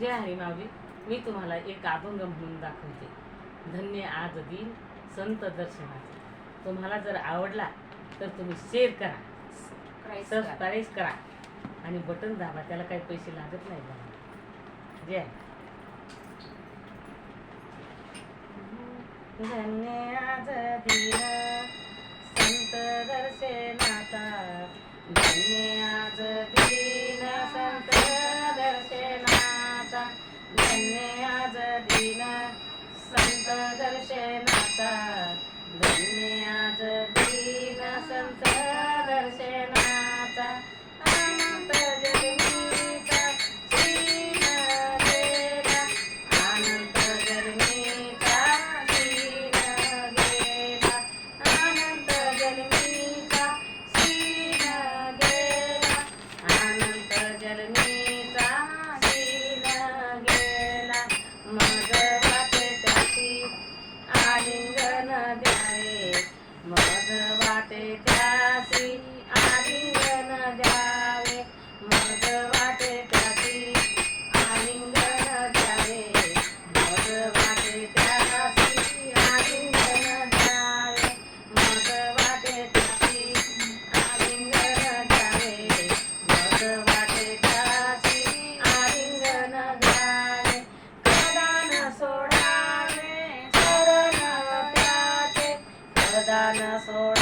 जय हरी माऊली मी तुम्हाला एक अभंग म्हणून दाखवते. धन्य आज दिन संत दर्शनाचे. तुम्हाला जर आवडला तर तुम्ही शेअर करा. सबस्क्राईब करा. आणि बटन दाबा त्याला काही पैसे लागत नाही जय धन्य आज दिन संत दर्शनाचा. धन्य आज दिन धन्य आज दिन संत दर्शनाचा धन्य आज दिन संत दर्शनाचा. ભગવાતે ત્યાસી na so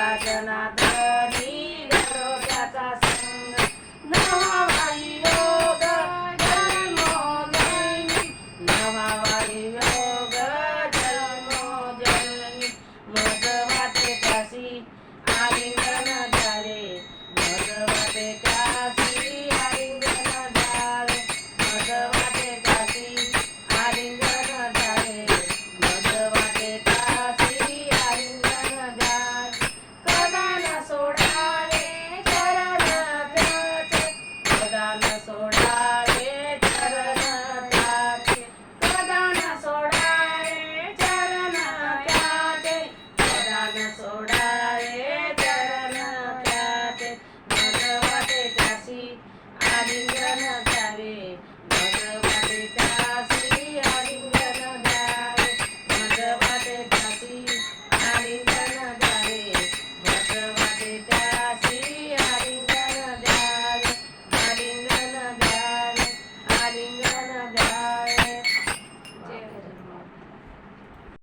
Tá Sagrada